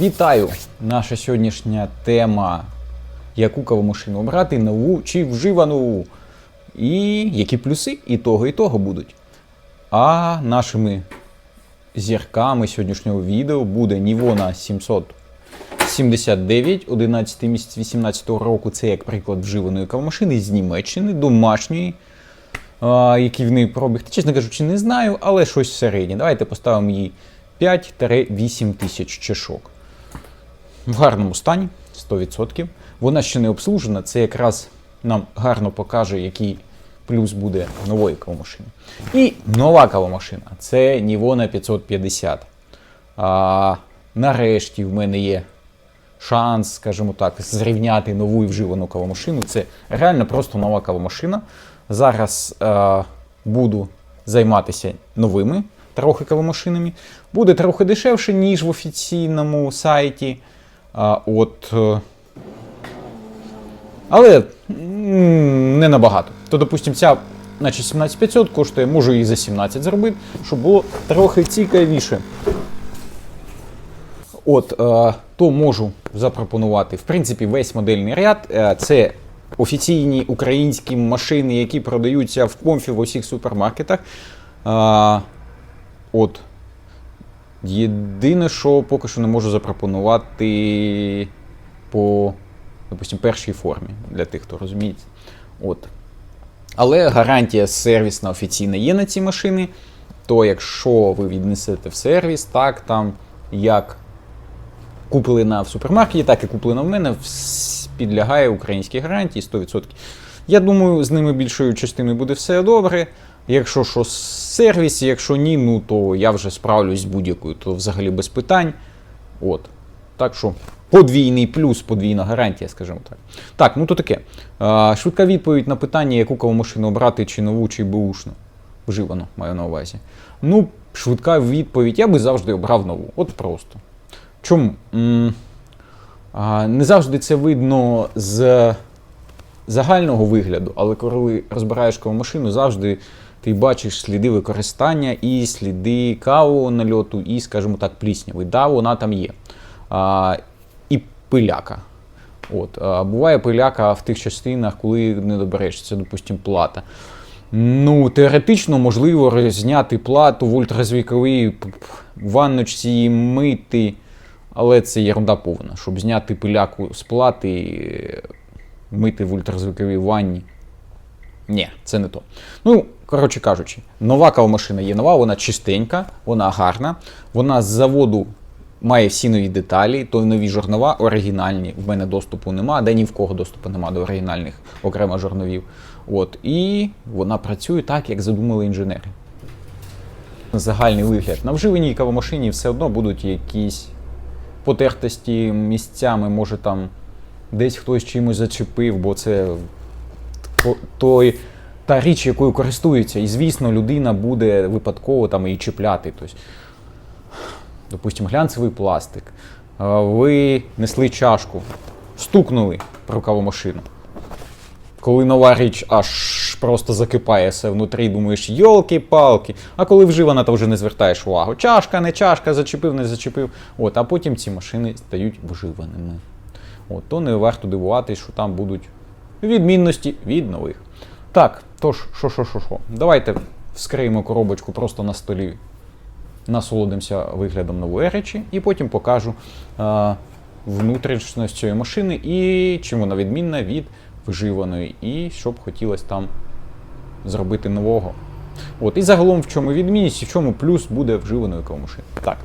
Вітаю! Наша сьогоднішня тема: яку кавомашину обрати, нову чи вживану. І які плюси і того, і того будуть. А нашими зірками сьогоднішнього відео буде Nivona 779, 11 місяць 18 року. Це як приклад вживаної кавомашини з Німеччини, домашньої. А, який в неї пробіг, чесно кажучи, не знаю, але щось середнє. Давайте поставимо їй 5-8 тисяч чашок. В гарному стані, 100%. Вона ще не обслужена, це якраз нам гарно покаже, який плюс буде нової кавомашини. І нова кавомашина це Nivona 550. А, нарешті в мене є шанс, скажімо так, зрівняти нову і вживану кавомашину. Це реально просто нова кавомашина. Зараз е, буду займатися новими трохи кавомашинами. Буде трохи дешевше, ніж в офіційному сайті. А, от, е, але не набагато. То, допустимо, ця, наче 17500 коштує, можу її за 17 зробити, щоб було трохи цікавіше. От, е, то можу запропонувати. В принципі, весь модельний ряд е, це офіційні українські машини, які продаються в комфі в усіх супермаркетах. От. Єдине, що поки що не можу запропонувати по, допустим, першій формі для тих, хто розуміє. От. Але гарантія сервісна офіційна є на ці машини. То якщо ви віднесете в сервіс, так там як куплена в супермаркеті, так і куплена в мене, підлягає українській гарантії 100%. Я думаю, з ними більшою частиною буде все добре. Якщо що сервіс, якщо ні, ну то я вже справлюсь з будь-якою, то взагалі без питань. От. Так що подвійний плюс, подвійна гарантія, скажімо так. Так, ну то таке. Швидка відповідь на питання, яку кавомашину обрати, чи нову, чи бушну. Вживано, маю на увазі. Ну, швидка відповідь, я би завжди обрав нову. От просто. Чому? Не завжди це видно з загального вигляду, але коли розбираєш кавомашину, завжди ти бачиш сліди використання і сліди каву нальоту, і, скажімо так, плісняви. Да, вона там є. А, і пиляка. От, а, буває пиляка в тих частинах, коли не добереш, це, допустимо, плата. Ну, теоретично можливо зняти плату в п- ванночці, мити, але це ерунда повна. Щоб зняти пиляку з плати, е, мити в ультразвуковій ванні. Ні, це не то. Ну, коротше кажучи, нова кавомашина є нова, вона чистенька, вона гарна, вона з заводу має всі нові деталі, то нові жорнова оригінальні. В мене доступу нема, де ні в кого доступу нема до оригінальних окремо жорновів. От, і вона працює так, як задумали інженери. Загальний вигляд. На вживаній кавомашині все одно будуть якісь потертості місцями, може там десь хтось чимось зачепив, бо це то- той, та річ, якою користується. І звісно, людина буде випадково там її чіпляти. Тобто, допустимо, глянцевий пластик. Ви несли чашку, стукнули про кавомашину. Коли нова річ аж просто закипає все внутрі, думаєш, йолки-палки. А коли вживана, то вже не звертаєш увагу. Чашка, не чашка, зачепив, не зачепив. От, а потім ці машини стають вживаними. От, то не варто дивуватись, що там будуть відмінності від нових. Так, тож, що, що, що, що. Давайте вскриємо коробочку просто на столі, насолодимося виглядом нової речі, і потім покажу а, внутрішність цієї машини і чим вона відмінна від вживаної, і що б хотілося там зробити нового. От, і загалом в чому відмінність і в чому плюс буде вживаної кавомашини. Так,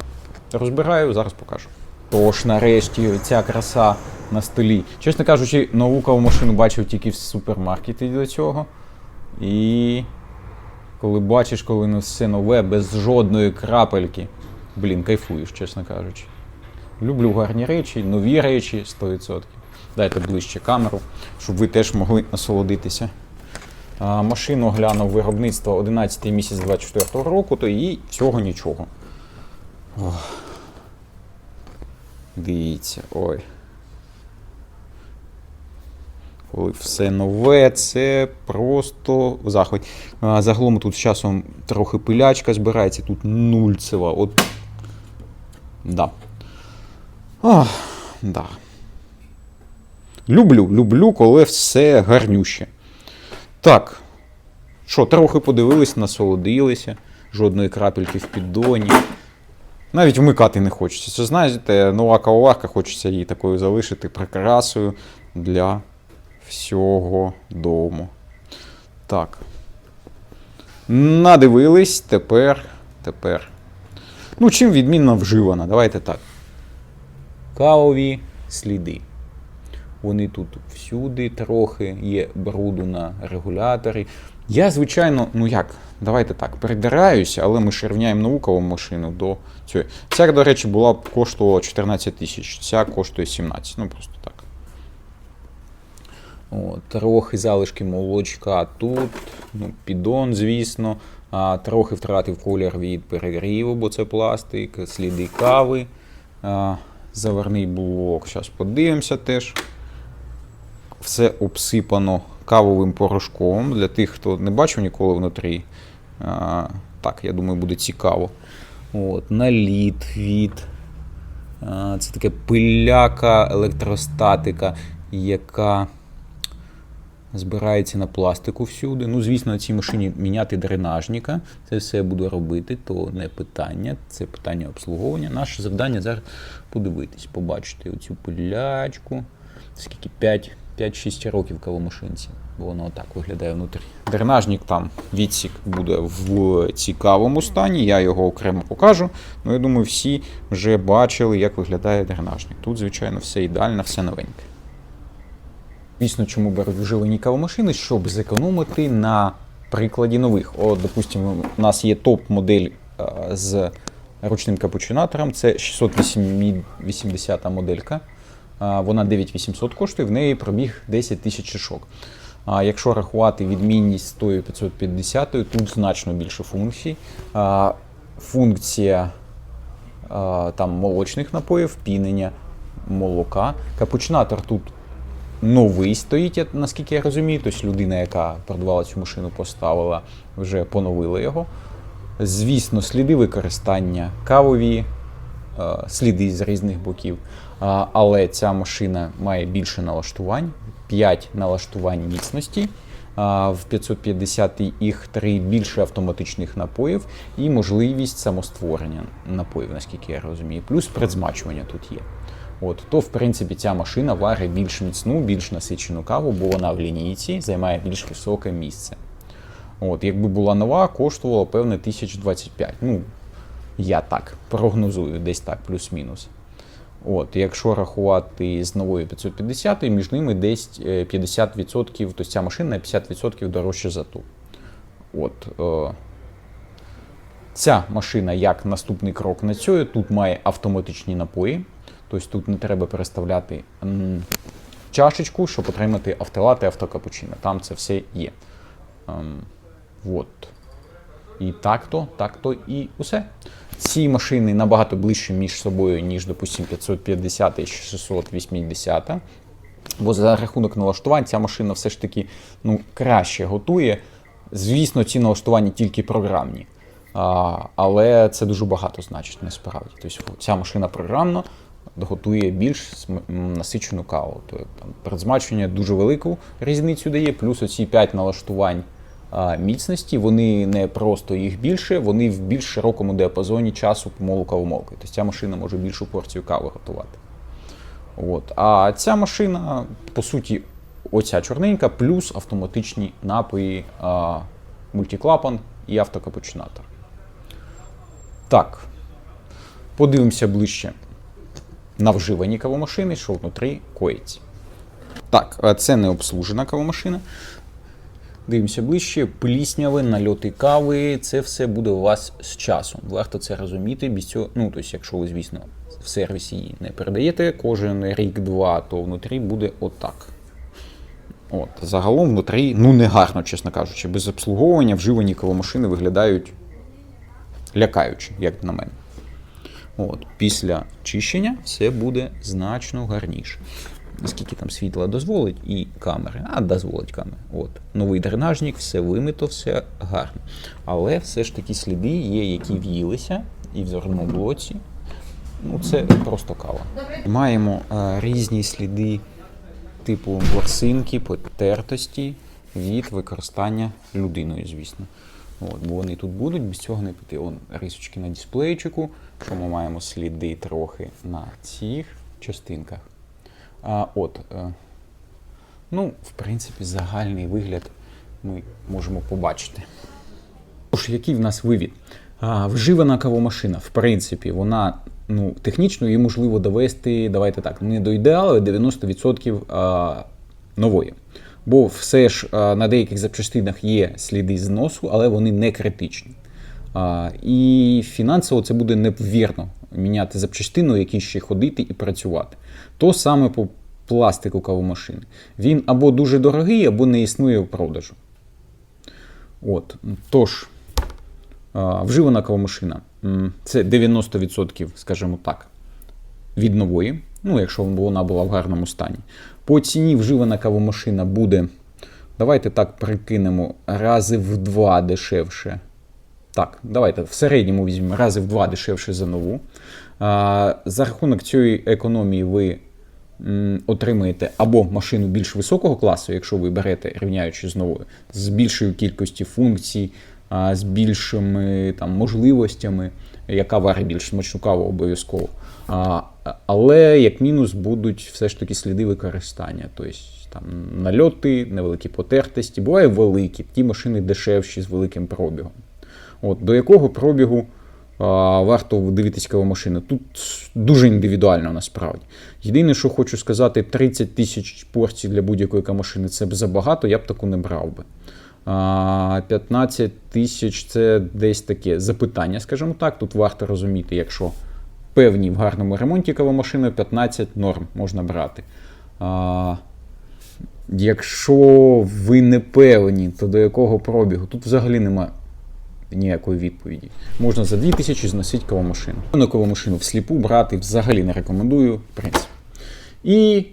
розбираю, зараз покажу. Тож, нарешті, ця краса на столі. Чесно кажучи, нову кавомашину бачив тільки в супермаркеті до цього. І коли бачиш, коли не все нове, без жодної крапельки. Блін, кайфуєш, чесно кажучи. Люблю гарні речі, нові речі 100%. Дайте ближче камеру, щоб ви теж могли насолодитися. Машину глянув виробництво 11 місяць 24 року, то їй всього нічого. Ох. Дивіться, ой. Коли все нове, це просто захват. Загалом тут з часом трохи пилячка збирається, тут нульцева. От. Да. Ах, да. Люблю, люблю, коли все гарнюще. Так. Що, трохи подивились, насолодилися, жодної крапельки в піддоні. Навіть вмикати не хочеться. Це знаєте, нова кавоварка, хочеться її такою залишити прикрасою для всього дому. Так. Надивились, тепер. Тепер. Ну, чим відмінно вживана? Давайте так. Кавові сліди. Вони тут всюди трохи, є бруду на регуляторі. Я, звичайно, ну як, давайте так, придираюся, але ми ж рівняємо нову каву машину до цієї. Ця, до речі, була б коштувала 14 тисяч, ця коштує 17. Ну просто так. От, трохи залишки молочка тут, ну, піддон, звісно. А, трохи втратив колір від перегріву, бо це пластик, сліди кави. А, заварний блок. Зараз подивимося теж. Все обсипано кавовим порошком. Для тих, хто не бачив ніколи внутрі. А, так, я думаю, буде цікаво. От, наліт від. А, це таке пиляка електростатика, яка збирається на пластику всюди. Ну, звісно, на цій машині міняти дренажника. Це все буду робити, то не питання, це питання обслуговування. Наше завдання зараз подивитись, побачити оцю пилячку. Скільки 5 5-6 років кавомашинці. Воно отак виглядає внутрі. Дренажник там відсік буде в цікавому стані, я його окремо покажу. Ну, я думаю, всі вже бачили, як виглядає дренажник. Тут, звичайно, все ідеально, все новеньке. Звісно, чому беруть вживані кавомашини, щоб зекономити на прикладі нових. От, допустимо, у нас є топ-модель з ручним капучинатором. Це 680 моделька. Вона 9800 коштує, в неї пробіг 10 тисяч шишок. А якщо рахувати відмінність з тою 550, тут значно більше функцій. Функція там молочних напоїв, пінення молока. Капучинатор тут новий стоїть, наскільки я розумію. Тобто людина, яка продавала цю машину, поставила, вже поновила його. Звісно, сліди використання кавові, е, сліди з різних боків. Але ця машина має більше налаштувань, 5 налаштувань міцності. В 550 їх 3 більше автоматичних напоїв і можливість самостворення напоїв, наскільки я розумію. Плюс предзмачування тут є. От, то, в принципі, ця машина варить більш міцну, більш насичену каву, бо вона в лінійці займає більш високе місце. От, якби була нова, коштувала певне 1025. Ну, я так прогнозую, десь так, плюс-мінус. От, якщо рахувати з новою 550, між ними десь е, 50%, тобто ця машина на 50% дорожча за ту. От, е, ця машина, як наступний крок на цю, тут має автоматичні напої. Тобто тут не треба переставляти чашечку, щоб отримати автолати, автокапучино. Там це все є. Ем, вот. І так-то, так-то і усе. Ці машини набагато ближче між собою, ніж, допустимо, 550 і 680. Бо за рахунок налаштувань ця машина все ж таки ну, краще готує. Звісно, ці налаштування тільки програмні. А, але це дуже багато значить насправді. Тобто ця машина програмно готує більш насичену каву. Тобто, передзмачування дуже велику різницю дає, плюс оці 5 налаштувань міцності, вони не просто їх більше, вони в більш широкому діапазоні часу помолу кавомолки. Тобто ця машина може більшу порцію кави готувати. От. А ця машина, по суті, оця чорненька, плюс автоматичні напої, а, мультиклапан і автокапучинатор. Так. Подивимося ближче на вживані кавомашини, що внутрі коїться. Так, це не обслужена кавомашина. Дивимося ближче. Плісняви, нальоти кави, це все буде у вас з часом. Варто це розуміти. Без цього, ну, тобто, якщо ви, звісно, в сервісі її не передаєте кожен рік-два, то внутрі буде отак. От, загалом внутрі, ну не гарно, чесно кажучи, без обслуговування вживані кавомашини виглядають лякаючи, як на мене. От, після чищення все буде значно гарніше. Наскільки там світла дозволить і камери, а дозволить камери. От. Новий дренажник, все вимито, все гарно. Але все ж таки сліди є, які в'їлися і в зорному блоці. Ну, це просто кава. Маємо е, різні сліди типу ворсинки, потертості від використання людиною, звісно. От, бо вони тут будуть, без цього не піти. Он рисочки на дисплейчику, що ми маємо сліди трохи на цих частинках. А, от, е, ну, в принципі, загальний вигляд ми можемо побачити. Тож, який в нас вивід? А, вживана кавомашина, в принципі, вона ну, технічно її можливо довести, давайте так, не до ідеалу, а 90% а, нової. Бо все ж на деяких запчастинах є сліди зносу, але вони не критичні. І фінансово це буде невірно міняти запчастину, якій ще ходити і працювати. То саме по пластику кавомашини. Він або дуже дорогий, або не існує в продажу. От, тож, вживана кавомашина це 90%, скажімо так, від нової, ну, якщо вона була в гарному стані. По ціні вживана кавомашина буде, давайте так прикинемо, рази в два дешевше. Так, давайте в середньому візьмемо рази в два дешевше за нову. А, за рахунок цієї економії ви м, отримаєте або машину більш високого класу, якщо ви берете, рівняючи з новою, з більшою кількістю функцій, а, з більшими там, можливостями, яка варить більш смачну каву обов'язково. Але як мінус будуть все ж таки сліди використання. Тобто там нальоти, невеликі потертості, буває великі, ті машини дешевші з великим пробігом. От, до якого пробігу а, варто дивитись кавомашину? Тут дуже індивідуально насправді. Єдине, що хочу сказати, 30 тисяч порцій для будь-якої кавомашини це б забагато, я б таку не брав би. А, 15 тисяч це десь таке запитання, скажімо так. Тут варто розуміти, якщо певні в гарному ремонті кавомашини, 15 норм можна брати. А, якщо ви не певні, то до якого пробігу? Тут взагалі немає ніякої відповіді. Можна за 2000 зносити кавомашину. На кавомашину всліпу брати взагалі не рекомендую, в принципі. І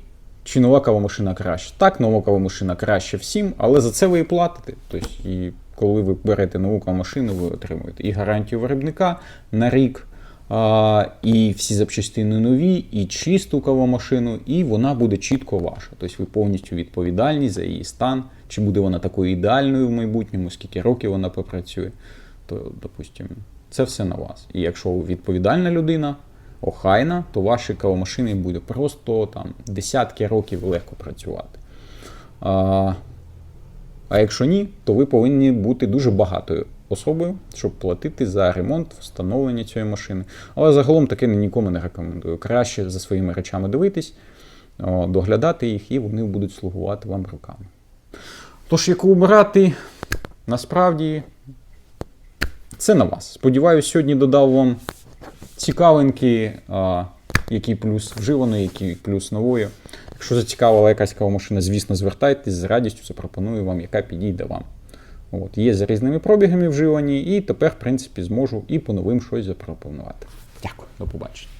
чи нова кавомашина краще? Так, нова кавомашина краще всім, але за це ви і платите. Тобто, і коли ви берете нову кавомашину, ви отримуєте і гарантію виробника на рік, а, і всі запчастини нові, і чисту кавомашину, і вона буде чітко ваша. Тобто ви повністю відповідальні за її стан, чи буде вона такою ідеальною в майбутньому, скільки років вона попрацює, то, допустимо, це все на вас. І якщо відповідальна людина, охайна, то ваші кавомашини буде просто там десятки років легко працювати. А, а якщо ні, то ви повинні бути дуже багатою особою, щоб платити за ремонт, встановлення цієї машини. Але загалом таке нікому не рекомендую. Краще за своїми речами дивитись, доглядати їх, і вони будуть слугувати вам руками. Тож, яку обрати, насправді, це на вас. Сподіваюсь, сьогодні додав вам цікавинки, який плюс вживаний, який плюс новою. Якщо зацікавила якась кавомашина, звісно, звертайтесь з радістю запропоную вам, яка підійде вам. От, є за різними пробігами вживані, і тепер, в принципі, зможу і по новим щось запропонувати. Дякую, до побачення.